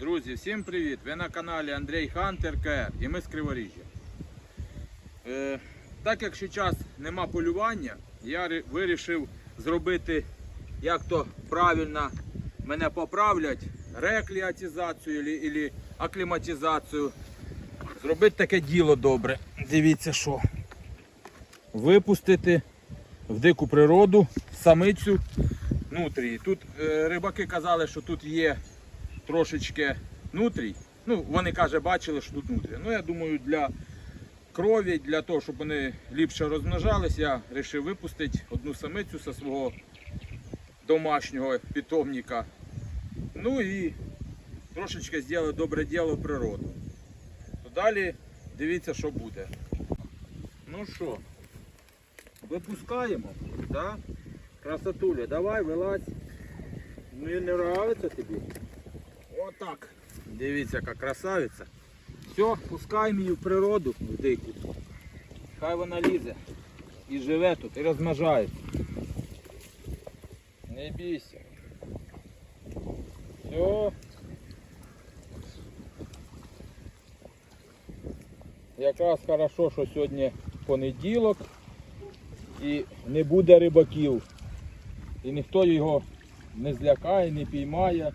Друзі, всім привіт! Ви на каналі Андрій Хантер КР і ми з Криворіжжя. Е, так як ще час нема полювання, я вирішив зробити, як то правильно мене поправлять, рекліатизацію або акліматизацію. Зробити таке діло добре. Дивіться що. Випустити в дику природу самицю нутрії. Тут е, рибаки казали, що тут є трошечки нутрій. Ну, вони каже, бачили, що тут нутрія. Ну, я думаю, для крові, для того, щоб вони ліпше розмножались, я вирішив випустити одну самицю зі свого домашнього питомника. Ну і трошечки зробити добре діло в природу. То далі дивіться, що буде. Ну що, випускаємо, да? Красотуля, давай, вилазь. Ну і не нравиться тобі. Отак. Дивіться, яка красавиця. Все, пускаємо її в природу в дику. Хай вона лізе і живе тут, і розмножається. Не бійся. Все. Якраз хорошо, що сьогодні понеділок і не буде рибаків. І ніхто його не злякає, не піймає.